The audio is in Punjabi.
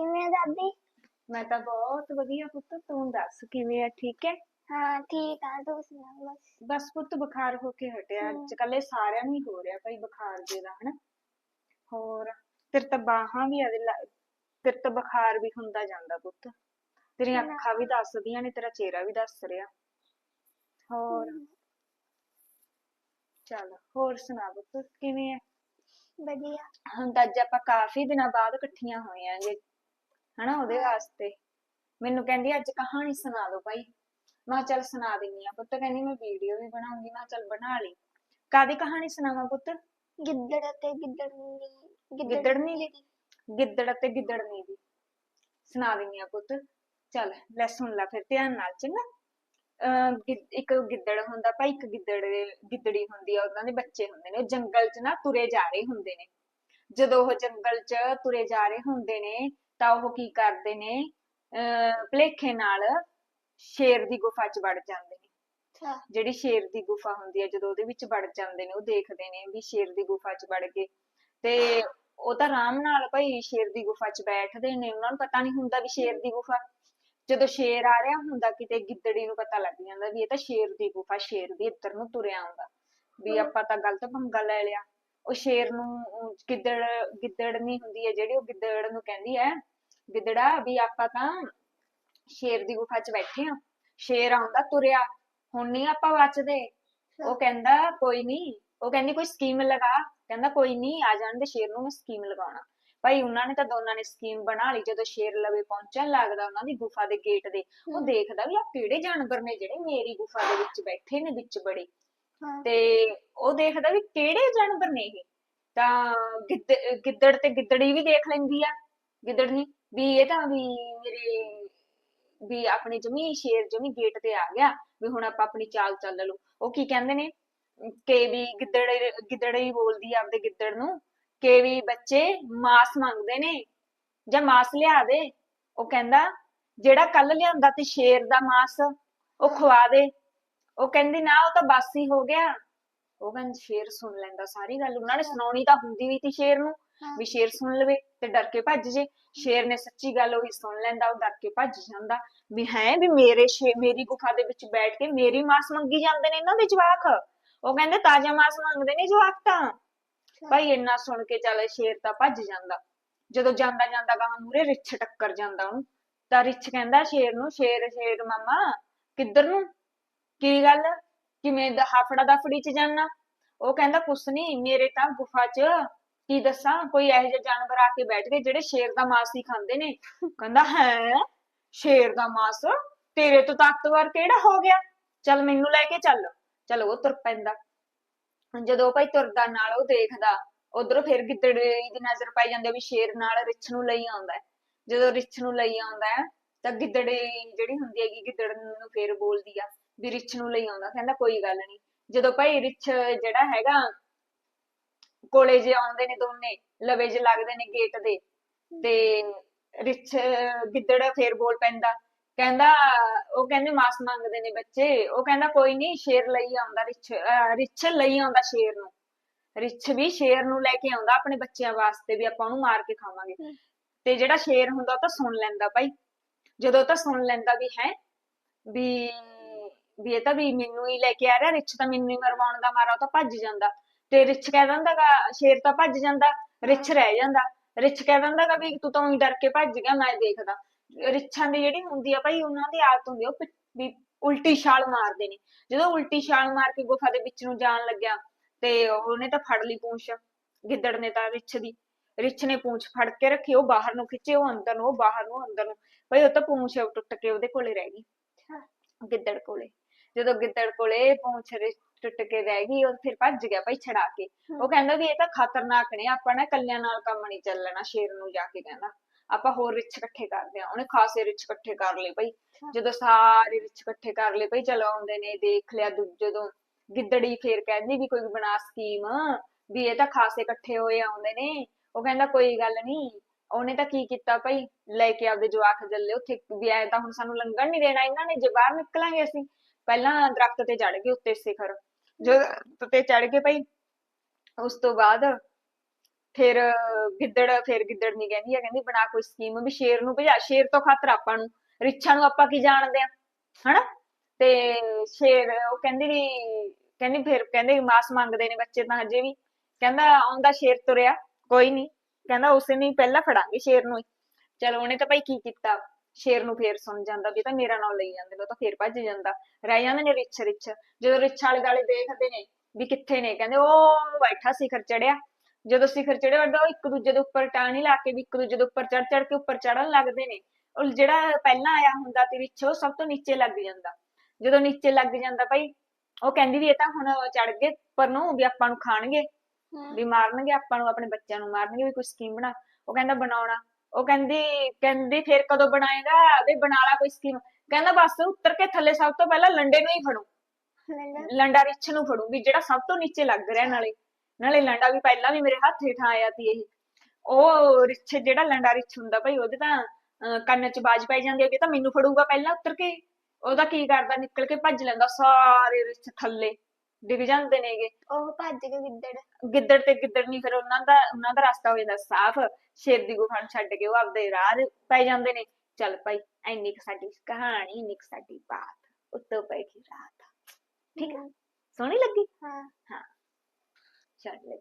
ਕਿਵੇਂ ਆ ਦਾਦੀ? ਮੈਂ ਤਾਂ ਬਹੁਤ ਵਧੀਆ ਪੁੱਤ ਤੂੰ ਦੱਸ ਕਿਵੇਂ ਆ ਠੀਕ ਹੈ? ਹਾਂ ਠੀਕ ਆ ਤੂੰ ਸੁਣਾ ਬਸ। ਬਸ ਪੁੱਤ ਬੁਖਾਰ ਹੋ ਕੇ ਹਟਿਆ। ਅੱਜ ਇਹ ਸਾਰਿਆਂ ਨੂੰ ਹੀ ਹੋ ਰਿਹਾ ਭਾਈ ਬੁਖਾਰ ਜੇ ਦਾ ਹਨਾ? ਹੋਰ ਤੇਰੇ ਤਾਂ ਬਾਹਾਂ ਵੀ ਆ ਤੇਰੇ ਤਾਂ ਬੁਖਾਰ ਵੀ ਹੁੰਦਾ ਜਾਂਦਾ ਪੁੱਤ। ਤੇਰੀਆਂ। ਅੱਖਾਂ ਵੀ ਦੱਸਦੀਆਂ ਨੇ ਤੇਰਾ ਚਿਹਰਾ ਵੀ ਦੱਸ ਰਿਹਾ। ਹੋਰ ਚੱਲ ਹੋਰ ਸੁਣਾ ਪੁੱਤ ਕਿਵੇਂ ਆ? ਵਧੀਆ। ਹੁਣ ਤਾਂ ਅੱਜ ਆਪਾਂ ਕਾਫੀ ਦਿਨਾਂ ਬਾਅਦ ਇਕੱਠੀਆਂ ਹੋਈਆਂਗੇ ਹਨਾ ਉਹਦੇ। ਵਾਸਤੇ। ਮੈਨੂੰ ਕਹਿੰਦੀ ਅੱਜ ਕਹਾਣੀ ਸੁਣਾ ਦਿਓ ਭਾਈ ਮੈਂ ਕਿਹਾ ਚੱਲ ਸੁਣਾ ਦਿੰਨੀ ਆ ਪੁੱਤ ਕਹਿੰਦੀ ਮੈਂ ਵੀਡੀਓ ਵੀ ਬਣਾਉਂਗੀ ਮੈਂ ਕਿਹਾ ਚੱਲ ਬਣਾ ਲਈ। ਕਾਦੀ ਕਹਾਣੀ ਸੁਣਾਵਾਂ ਪੁੱਤ? ਗਿੱਦੜ ਅਤੇ ਗਿੱਦੜਨੀ ਗਿੱਦੜਨੀ? ਦੀ। ਗਿੱਦੜ ਅਤੇ ਗਿੱਦੜਨੀ ਦੀ। ਸੁਣਾ ਦਿੰਨੀ ਆ ਪੁੱਤ। ਚੱਲ ਲੈ ਸੁਣ ਲੈ ਫਿਰ ਧਿਆਨ ਨਾਲ ਚੰਗਾ? ਇੱਕ ਗਿੱਦੜ ਹੁੰਦਾ ਭਾਈ ਇੱਕ ਗਿੱਦੜ ਗਿੱਦੜੀ ਹੁੰਦੀ ਆ ਉਹਨਾਂ ਦੇ ਬੱਚੇ ਹੁੰਦੇ ਨੇ। ਉਹ ਜੰਗਲ 'ਚ ਨਾ ਤੁਰੇ ਜਾ ਰਹੇ ਹੁੰਦੇ ਨੇ। ਜਦੋਂ ਉਹ ਜੰਗਲ 'ਚ ਤੁਰੇ ਜਾ ਰਹੇ ਹੁੰਦੇ ਨੇ ਤਾਂ ਉਹ ਕੀ ਕਰਦੇ ਨੇ ਭੁਲੇਖੇ ਨਾਲ ਸ਼ੇਰ ਦੀ ਗੁਫਾ 'ਚ ਵੜ ਜਾਂਦੇ ਨੇ। ਅੱਛਾ। ਜਿਹੜੀ ਸ਼ੇਰ ਦੀ ਗੁਫਾ ਹੁੰਦੀ ਹੈ ਜਦੋਂ ਉਹਦੇ ਵਿੱਚ ਵੜ ਜਾਂਦੇ ਨੇ ਉਹ ਦੇਖਦੇ ਨੇ ਵੀ ਸ਼ੇਰ ਦੀ ਗੁਫਾ 'ਚ ਵੜ ਗਏ। ਤੇ ਉਹ ਤਾਂ ਆਰਾਮ ਨਾਲ ਭਾਈ ਸ਼ੇਰ ਦੀ ਗੁਫਾ 'ਚ ਬੈਠਦੇ ਨੇ ਉਹਨਾਂ ਨੂੰ ਪਤਾ ਨਹੀਂ ਹੁੰਦਾ ਵੀ ਸ਼ੇਰ ਦੀ ਗੁਫਾ। ਜਦੋਂ ਸ਼ੇਰ ਆ ਰਿਹਾ ਹੁੰਦਾ ਕਿਤੇ ਗਿੱਦੜੀ ਨੂੰ ਪਤਾ ਲੱਗ ਜਾਂਦਾ ਵੀ ਇਹ ਤਾਂ ਸ਼ੇਰ ਦੀ ਗੁਫਾ ਸ਼ੇਰ ਵੀ ਇੱਧਰ ਨੂੰ ਤੁਰਿਆ ਆਉਂਦਾ। ਵੀ। ਆਪਾਂ ਤਾਂ ਗਲਤ ਪੰਗਾ ਲੈ ਲਿਆ। ਉਹ ਸ਼ੇਰ ਨੂੰ ਅਮ, ਗਿੱਦੜ ਗਿੱਦੜਨੀ ਹੁੰਦੀ ਹੈ ਜਿਹੜੀ ਉਹ ਗਿੱਦੜ ਨੂੰ ਕਹਿੰਦੀ ਹੈ ਗਿੱਦੜਾ ਵੀ ਆਪਾਂ ਤਾਂ ਸ਼ੇਰ ਦੀ ਗੁਫਾ 'ਚ ਬੈਠੇ ਆ। ਸ਼ੇਰ ਆਉਂਦਾ ਤੁਰਿਆ ਹੁਣ ਨਹੀਂ ਆਪਾਂ ਬਚਦੇ ਉਹ ਕਹਿੰਦਾ ਕੋਈ ਨਹੀਂ ਉਹ ਕਹਿੰਦੀ ਕੋਈ ਸਕੀਮ ਲਗਾ। ਕਹਿੰਦਾ ਕੋਈ ਨਹੀਂ ਆ ਜਾਣ ਦੇ ਸ਼ੇਰ ਨੂੰ ਮੈਂ ਸਕੀਮ ਲਗਾਉਣਾ। ਭਾਈ ਉਹਨਾਂ ਨੇ ਤਾਂ ਦੋਨਾਂ ਨੇ ਸਕੀਮ ਬਣਾ ਲਈ। ਜਦੋਂ ਸ਼ੇਰ ਲਵੇ ਪਹੁੰਚਣ ਲੱਗਦਾ ਉਹਨਾਂ ਦੀ ਗੁਫਾ ਦੇ ਗੇਟ ਦੇ ਉਹ। ਦੇਖਦਾ ਵੀ ਆ ਕਿਹੜੇ ਜਾਨਵਰ ਨੇ ਜਿਹੜੇ ਮੇਰੀ ਗੁਫਾ ਦੇ ਵਿੱਚ ਬੈਠੇ ਨੇ ਵਿੱਚ ਬੜੇ। ਤੇ ਉਹ ਦੇਖਦਾ ਵੀ ਕਿਹੜੇ ਜਾਨਵਰ ਨੇ ਇਹ। ਤਾਂ ਗਿੱਦ ਗਿੱਦੜ ਤੇ ਗਿੱਦੜੀ ਵੀ ਦੇਖ ਲੈਂਦੀ ਆ। ਗਿੱਦੜਨੀ। ਵੀ ਇਹ ਤਾਂ ਵੀ ਮੇਰੇ ਵੀ ਆਪਣੀ ਜਮੀ ਸ਼ੇਰ ਜਮੀ ਗੇਟ ਤੇ ਆ ਗਿਆ, ਵੀ ਹੁਣ ਆਪਾਂ ਆਪਣੀ ਚਾਲ ਚੱਲ ਲਓ ਉਹ ਕੀ ਕਹਿੰਦੇ ਨੇ? ਕਿ ਵੀ ਗਿੱਦੜ, ਗਿੱਦੜੀ ਬੋਲਦੀ ਆ ਆਪਦੇ ਗਿੱਦੜ ਨੂੰ। ਕਿ ਵੀ ਬੱਚੇ ਮਾਸ ਮੰਗਦੇ ਨੇ, ਜਾਂ ਮਾਸ ਲਿਆ ਦੇ। ਉਹ ਕਹਿੰਦਾ, ਜਿਹੜਾ ਕੱਲ ਲਿਆਂਦਾ ਤੇ ਸ਼ੇਰ ਦਾ ਮਾਸ, ਉਹ ਖਵਾ ਦੇ। ਉਹ ਕਹਿੰਦੀ, ਨਾ, ਉਹ ਤਾਂ ਬਾਸੀ ਹੋ ਗਿਆ। ਉਹ ਕਹਿੰਦਾ ਸ਼ੇਰ ਸੁਣ ਲੈਂਦਾ ਸਾਰੀ ਗੱਲ। ਉਹਨਾਂ ਨੇ ਸੁਣਾਉਣੀ ਤਾਂ ਹੁੰਦੀ ਵੀ ਤੀ ਸ਼ੇਰ ਨੂੰ। ਵੀ ਸ਼ੇਰ ਸੁਣ ਲਵੇ ਤੇ ਡਰ ਕੇ ਭੱਜ ਜੇ। ਸ਼ੇਰ ਨੇ ਸੱਚੀ ਗੱਲ ਉਹੀ ਸੁਣ ਲੈਂਦਾ ਉਹ ਡਰ ਕੇ ਭੱਜ ਜਾਂਦਾ ਵੀ ਹੈ ਵੀ ਮੇਰੇ ਸ਼ੇ ਮੇਰੀ ਗੁਫਾ ਦੇ ਵਿੱਚ ਬੈਠ ਕੇ ਮੇਰੀ ਮਾਸ ਮੰਗੀ ਜਾਂਦੇ ਨੇ ਇਹਨਾਂ ਦੇ ਜਵਾਕ। ਉਹ ਕਹਿੰਦੇ ਤਾਜ਼ਾ ਮਾਸ ਮੰਗਦੇ ਨੇ ਜਵਾਕ। ਤਾਂ ਭਾਈ ਇੰਨਾ ਸੁਣ ਕੇ ਚੱਲ ਸ਼ੇਰ ਤਾਂ ਭੱਜ ਜਾਂਦਾ। ਜਦੋਂ ਜਾਂਦਾ ਜਾਂਦਾ ਗਾਂ ਮੂਰੇ ਰਿੱਛ ਟੱਕਰ ਜਾਂਦਾ ਉਹਨੂੰ। ਤਾਂ ਰਿੱਛ ਕਹਿੰਦਾ ਸ਼ੇਰ ਨੂੰ ਸ਼ੇਰ ਸ਼ੇਰ ਮਾਮਾ ਕਿੱਧਰ ਨੂੰ? ਕੀ ਗੱਲ? ਕਿਵੇਂ ਦਾ ਹਾਫੜਾ ਦਫੜੀ ਚ ਜਾਣਾ ਉਹ ਕਹਿੰਦਾ ਕੁਛ ਨਹੀਂ ਮੇਰੇ ਤਾਂ ਗੁਫਾ ਚ ਕੀ ਦੱਸਾਂ? ਕੋਈ ਇਹੋ ਜਿਹੇ ਜਾਨਵਰ ਆ ਕੇ ਬੈਠ ਗਏ ਜਿਹੜੇ ਸ਼ੇਰ ਦਾ ਮਾਸ ਹੀ ਖਾਂਦੇ ਨੇ। ਕਹਿੰਦਾ, ਹੈ? ਸ਼ੇਰ ਦਾ ਮਾਸ? ਤੇਰੇ ਤੋਂ ਤਾਕਤਵਰ ਕਿਹੜਾ ਹੋ ਗਿਆ? ਚੱਲ ਮੈਨੂੰ ਲੈ ਕੇ ਚੱਲ। ਚਲ ਉਹ ਤੁਰ ਪੈਂਦਾ। ਜਦੋਂ ਭਾਈ ਤੁਰਦਾ ਨਾਲ, ਉਹ ਦੇਖਦਾ, ਉਧਰੋਂ ਫਿਰ ਗਿੱਦੜ ਦੀ ਨਜ਼ਰ ਪਾਈ ਜਾਂਦੀ ਵੀ ਸ਼ੇਰ ਨਾਲ ਰਿੱਛ ਨੂੰ ਲਈ ਆਉਂਦਾ ਜਦੋਂ ਰਿੱਛ ਨੂੰ ਲਈ ਆਉਂਦਾ ਤਾਂ ਗਿੱਦੜੇ ਜਿਹੜੀ ਹੁੰਦੀ ਹੈਗੀ ਗਿੱਦੜ ਨੂੰ ਫੇਰ ਬੋਲਦੀ ਆ। ਵੀ ਰਿੱਛ ਨੂੰ ਲਈ ਆਉਂਦਾ ਕਹਿੰਦਾ ਕੋਈ ਗੱਲ ਨਹੀਂ ਜਦੋਂ ਭਾਈ ਰਿੱਛ ਜਿਹੜਾ ਹੈਗਾ ਕੋਲੇ ਜੇ ਆਉਂਦੇ ਨੇ ਦੋਨੇ ਲਵੇ ਜੇ ਲੱਗਦੇ ਨੇ ਗੇਟ ਦੇ ਤੇ ਰਿੱਛ ਗਿੱਦੜ ਫੇਰ ਬੋਲ ਪੈਂਦਾ ਕਹਿੰਦਾ ਉਹ ਕਹਿੰਦੇ ਮਾਸ ਮੰਗਦੇ ਨੇ ਬੱਚੇ ਉਹ ਕਹਿੰਦਾ ਕੋਈ ਨਹੀਂ ਸ਼ੇਰ ਲਈ ਆਉਂਦਾ ਰਿੱਛ ਰਿੱਛ ਲਈ ਆਉਂਦਾ ਸ਼ੇਰ ਨੂੰ। ਰਿੱਛ ਵੀ ਸ਼ੇਰ ਨੂੰ ਲੈ ਕੇ ਆਉਂਦਾ ਆਪਣੇ ਬੱਚਿਆਂ ਵਾਸਤੇ ਵੀ ਆਪਾਂ ਉਹਨੂੰ ਮਾਰ ਕੇ ਖਾਵਾਂਗੇ। ਤੇ ਜਿਹੜਾ ਸ਼ੇਰ ਹੁੰਦਾ ਉਹ ਤਾਂ ਸੁਣ ਲੈਂਦਾ ਭਾਈ। ਜਦੋਂ ਤਾਂ ਸੁਣ ਲੈਂਦਾ ਵੀ ਹੈ ਵੀ ਵੀ ਇਹ ਤਾਂ ਵੀ ਮੈਨੂੰ ਹੀ ਲੈ ਕੇ ਆ ਰਿਹਾ ਰਿੱਛ ਤਾਂ ਮੈਨੂੰ ਹੀ ਮਰਵਾਉਣ ਦਾ ਮਾਰਾ ਉਹ ਤਾਂ ਭੱਜ ਜਾਂਦਾ। ਤੇ ਰਿੱਛ ਕਹਿ ਦਿੰਦਾ ਗਾ ਸ਼ੇਰ ਤਾਂ ਭੱਜ ਜਾਂਦਾ ਰਿੱਛ ਰਹਿ ਜਾਂਦਾ। ਰਿੱਛ ਕਹਿ ਦਿੰਦਾ ਗਾ ਵੀ ਤੂੰ ਤਾਂ ਉਹੀ ਡਰ ਕੇ ਭੱਜ ਗਿਆ ਮੈਂ ਦੇਖਦਾ। ਰਿੱਛਾਂ ਦੀ ਜਿਹੜੀ ਹੁੰਦੀ ਆ ਭਾਈ ਉਹਨਾਂ ਦੀ ਆਦਤ ਹੁੰਦੀ ਆ ਉਹ ਵੀ ਉਲਟੀ ਛਾਲ ਮਾਰਦੇ ਨੇ। ਜਦੋਂ ਉਲਟੀ ਛਾਲ ਮਾਰ ਕੇ ਗੁਫਾ ਦੇ ਵਿੱਚ ਨੂੰ ਜਾਣ ਲੱਗਿਆ ਤੇ ਉਹਨੇ ਤਾਂ ਫੜ ਲਈ ਪੂੰਛ ਗਿੱਦੜ ਨੇ ਤਾਂ ਰਿੱਛ ਦੀ। ਰਿੱਛ ਨੇ ਪੂੰਛ ਫੜ ਕੇ ਰੱਖੀ ਉਹ ਬਾਹਰ ਨੂੰ ਖਿੱਚੇ ਉਹ ਅੰਦਰ ਨੂੰ ਉਹ ਬਾਹਰ ਨੂੰ ਅੰਦਰ ਨੂੰ। ਭਾਈ ਉਹ ਤਾਂ ਪੂੰਛ ਟੁੱਟ ਕੇ ਉਹਦੇ ਕੋਲੇ ਰਹਿ ਗਈ ਗਿੱਦੜ ਕੋਲੇ। ਜਦੋਂ ਗਿੱਦੜ ਕੋਲੇ ਪੂੰਛ ਰਿ- ਟੁੱਟ ਕੇ ਰਹਿ ਗਈ ਉਹ ਫਿਰ ਭੱਜ ਗਿਆ ਭਾਈ ਛੜਾ ਕੇ। ਉਹ ਕਹਿੰਦਾ ਵੀ ਇਹ ਤਾਂ ਖਤਰਨਾਕ ਨੇ ਆਪਾਂ ਨਾ ਕੱਲਿਆਂ ਨਾਲ ਕੰਮ ਨਹੀਂ ਚੱਲਣਾ ਸ਼ੇਰ ਨੂੰ ਜਾ ਕੇ ਕਹਿੰਦਾ ਆਪਾਂ ਹੋਰ ਰਿੱਛ ਇਕੱਠੇ ਕਰਦੇ ਆ ਉਹਨੇ ਖਾਸੇ ਰਿੱਛ ਇਕੱਠੇ ਕਰ ਲਏ ਭਾਈ। ਜਦੋਂ ਸਾਰੇ ਰਿੱਛ ਇਕੱਠੇ ਕਰ ਲਏ ਭਾਈ ਚਲੋ ਆਉਂਦੇ ਨੇ ਦੇਖ ਲਿਆ ਦੂ- ਜਦੋਂ ਗਿੱਦੜੀ ਫੇਰ ਕਹਿੰਦੀ ਵੀ ਕੋਈ ਬਣਾ ਸਕੀਮ ਵੀ ਇਹ ਤਾਂ ਖਾਸੇ ਇਕੱਠੇ ਹੋਏ ਆਉਂਦੇ ਨੇ। ਉਹ ਕਹਿੰਦਾ ਕੋਈ ਗੱਲ ਨਹੀਂ ਉਹਨੇ ਤਾਂ ਕੀ ਕੀਤਾ ਭਾਈ? ਲੈ ਕੇ ਆਪਦੇ ਜਵਾਕ ਜੱਲੇ ਉੱਥੇ ਵੀ ਐ ਤਾਂ ਹੁਣ ਸਾਨੂੰ ਲੰਘਣ ਨਹੀਂ ਦੇਣਾ ਇਹਨਾਂ ਨੇ ਜੇ ਬਾਹਰ ਨਿਕਲਾਂਗੇ ਅਸੀਂ। ਪਹਿਲਾਂ ਦਰਖਤ ਤੇ ਚੜ ਗਏ ਉੱਤੇ ਸਿਖਰ। ਜਦੋਂ ਤੇ ਚੜ ਗਏ ਭਾਈ ਉਸ ਤੋਂ ਬਾਅਦ ਫਿਰ ਗਿੱਦੜ ਫਿਰ ਗਿੱਦੜ ਨਹੀਂ ਕਹਿੰਦੀ ਆ ਕਹਿੰਦੀ ਬਣਾ ਕੋਈ ਸਕੀਮ ਵੀ ਸ਼ੇਰ ਨੂੰ ਭਜਾ ਸ਼ੇਰ ਤੋਂ ਖਾਤਰ ਆਪਾਂ ਨੂੰ ਰਿੱਛਾਂ ਨੂੰ ਆਪਾਂ ਕੀ ਜਾਣਦੇ ਆ ਹਨਾ? ਤੇ ਸ਼ੇਰ ਉਹ ਕਹਿੰਦੀ ਵੀ ਕਹਿੰਦੀ ਫਿਰ ਕਹਿੰਦੇ ਮਾਸ ਮੰਗਦੇ ਨੇ ਬੱਚੇ ਤਾਂ ਹਜੇ ਵੀ। ਕਹਿੰਦਾ ਆਉਂਦਾ ਸ਼ੇਰ ਤੁਰਿਆ ਕੋਈ ਨਹੀਂ ਕਹਿੰਦਾ ਉਸੇ ਨੇ ਹੀ ਪਹਿਲਾਂ ਫੜਾਂਗੇ ਸ਼ੇਰ ਨੂੰ ਚਲੋ ਉਹਨੇ ਤਾਂ ਭਾਈ ਕੀ ਕੀਤਾ? ਸ਼ੇਰ ਨੂੰ ਫੇਰ ਸੁਣ ਜਾਂਦਾ ਵੀ ਇਹ ਤਾਂ ਮੇਰਾ ਨਾਮ ਲਈ ਜਾਂਦੇ ਨੇ ਉਹ ਤਾਂ ਫੇਰ ਭੱਜ ਜਾਂਦਾ। ਰਹਿ ਜਾਂਦੇ ਨੇ ਰਿੱਛ ਰਿੱਛ। ਜਦੋਂ ਰਿੱਛ ਵਾਲੇ ਦਾਲੇ ਦੇਖਦੇ ਨੇ ਵੀ ਕਿੱਥੇ ਨੇ ਕਹਿੰਦੇ ਉਹ ਬੈਠਾ ਸਿਖਰ ਚੜਿਆ। ਜਦੋਂ ਸਿਖਰ ਚੜਿਆ ਵੱਡਾ ਉਹ ਇੱਕ ਦੂਜੇ ਦੇ ਉੱਪਰ ਟਾਹਣੀ ਲਾ ਕੇ ਵੀ ਇੱਕ ਦੂਜੇ ਦੇ ਉੱਪਰ ਚੜ ਚੜ ਕੇ ਉੱਪਰ ਚੜਨ ਲੱਗਦੇ ਨੇ। ਉਹ ਜਿਹੜਾ ਪਹਿਲਾਂ ਆਇਆ ਹੁੰਦਾ ਤੇ ਰਿੱਛ ਉਹ ਸਭ ਤੋਂ ਨੀਚੇ ਲੱਗ ਜਾਂਦਾ। ਜਦੋਂ ਨੀਚੇ ਲੱਗ ਜਾਂਦਾ ਭਾਈ ਉਹ ਕਹਿੰਦੀ ਵੀ ਇਹ ਤਾਂ ਹੁਣ ਚੜ ਗਏ ਉੱਪਰ ਨੂੰ ਵੀ ਆਪਾਂ ਨੂੰ ਖਾਣਗੇ। ਵੀ ਮਾਰਨਗੇ ਆਪਾਂ ਨੂੰ ਆਪਣੇ ਬੱਚਿਆਂ ਨੂੰ ਮਾਰਨਗੇ ਵੀ ਕੋਈ ਸਕੀਮ ਬਣਾ। ਉਹ ਕਹਿੰਦਾ ਬਣਾਉਣਾ। ਉਹ ਕਹਿੰਦੀ ਕਹਿੰਦੀ ਫਿਰ ਕਦੋਂ ਬਣਾਏਗਾ? ਵੀ ਬਣਾ ਲਾ ਕੋਈ ਸਕੀਮ ਕਹਿੰਦਾ ਬਸ ਉੱਤਰ ਕੇ ਥੱਲੇ ਸਭ ਤੋਂ ਪਹਿਲਾਂ ਲੰਡੇ ਨੂੰ ਹੀ ਫੜੂ। ਲੰਡਾ? ਰਿੱਛ ਨੂੰ ਫੜੂ ਵੀ ਜਿਹੜਾ ਸਭ ਤੋਂ ਨੀਚੇ ਲੱਗ ਰਿਹਾ ਨਾਲੇ। ਨਾਲੇ ਲੰਡਾ ਵੀ ਪਹਿਲਾਂ ਵੀ ਮੇਰੇ ਹੱਥ ਹੇਠਾਂ ਆਇਆ ਸੀ ਇਹ। ਉਹ ਰਿੱਛ ਜਿਹੜਾ ਲੰਡਾ ਰਿੱਛ ਹੁੰਦਾ ਭਾਈ ਉਹਦੇ ਤਾਂ ਕੰਨ 'ਚ ਬਾਜ ਪੈ ਜਾਂਦੀ ਹੈ ਕਿ ਤਾਂ ਮੈਨੂੰ ਫੜੂਗਾ ਪਹਿਲਾਂ ਉੱਤਰ ਕੇ। ਉਹਦਾ ਕੀ ਕਰਦਾ? ਨਿਕਲ ਕੇ ਭੱਜ ਲੈਂਦਾ ਸਾਰੇ ਰਿੱਛ ਥੱਲੇ। ਡਿੱਗ ਜਾਂਦੇ ਨੇਗੇ। ਉਹ ਭੱਜ ਕੇ ਗਿੱਦੜ। ਗਿੱਦੜ ਤੇ ਗਿੱਦੜ ਨਹੀਂ ਫਿਰ ਉਹਨਾਂ ਦਾ ਉਹਨਾਂ ਦਾ ਰਸਤਾ ਹੋ ਜਾਂਦਾ ਸਾਫ਼। ਸ਼ੇਰ ਦੀ ਗੁਫਾ ਨੂੰ ਛੱਡ ਕੇ ਉਹ ਆਪਦੇ ਰਾਹ ਪੈ ਜਾਂਦੇ ਨੇ। ਚੱਲ ਭਾਈ ਐਨੀ ਕੁ ਸਾਡੀ ਕਹਾਣੀ ਇੰਨੀ ਕੁ ਸਾਡੀ ਬਾਤ ਉੱਤੋਂ ਪੈ ਗਈ ਰਾਤ। ਠੀਕ ਹਮ, ਸੋਹਣੀ ਲੱਗੀ? ਹਾਂ। ਚੱਲ